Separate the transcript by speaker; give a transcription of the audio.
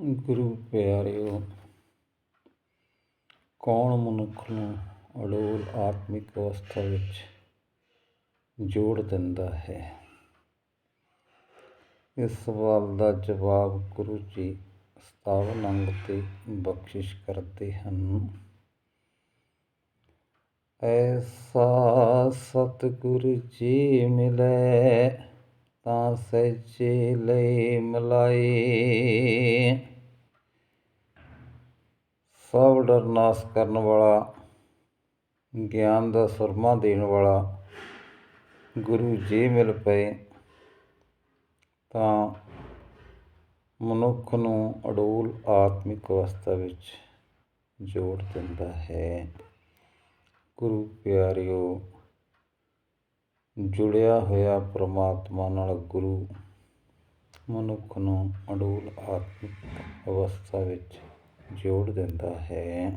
Speaker 1: ਗੁਰੂ ਪਿਆਰਿਓ, ਕੌਣ ਮਨੁੱਖ ਨੂੰ ਅਡੋਲ ਆਤਮਿਕ ਅਵਸਥਾ ਵਿੱਚ ਜੋੜ ਦਿੰਦਾ ਹੈ? ਇਸ ਸਵਾਲ ਦਾ ਜਵਾਬ ਗੁਰੂ ਜੀ ਸਤਾਵਨ ਅੰਗ ਤੇ ਬਖਸ਼ਿਸ਼ ਕਰਦੇ ਹਨ। ਐਸਾ ਸਤਿਗੁਰ ਜੀ ਮਿਲੈ ਤਾਂ ਸਹਿਜੇ ਲਈ ਮਲਾਈ ਸਭ ਡਰ ਨਾਸ ਕਰਨ ਵਾਲਾ, ਗਿਆਨ ਦਾ ਸੁਰਮਾ ਦੇਣ ਵਾਲਾ ਗੁਰੂ ਜੇ ਮਿਲ ਪਏ ਤਾਂ ਮਨੁੱਖ ਨੂੰ ਅਡੋਲ ਆਤਮਿਕ ਅਵਸਥਾ ਵਿੱਚ ਜੋੜ ਦਿੰਦਾ ਹੈ। ਗੁਰੂ ਪਿਆਰਿਓ, ਜੁੜਿਆ ਹੋਇਆ ਪ੍ਰਮਾਤਮਾ ਨਾਲ ਗੁਰੂ ਮਨੁੱਖ ਨੂੰ ਅਡੋਲ ਆਤਮਿਕ ਅਵਸਥਾ ਵਿੱਚ ਜੋੜ ਦਿੰਦਾ ਹੈ।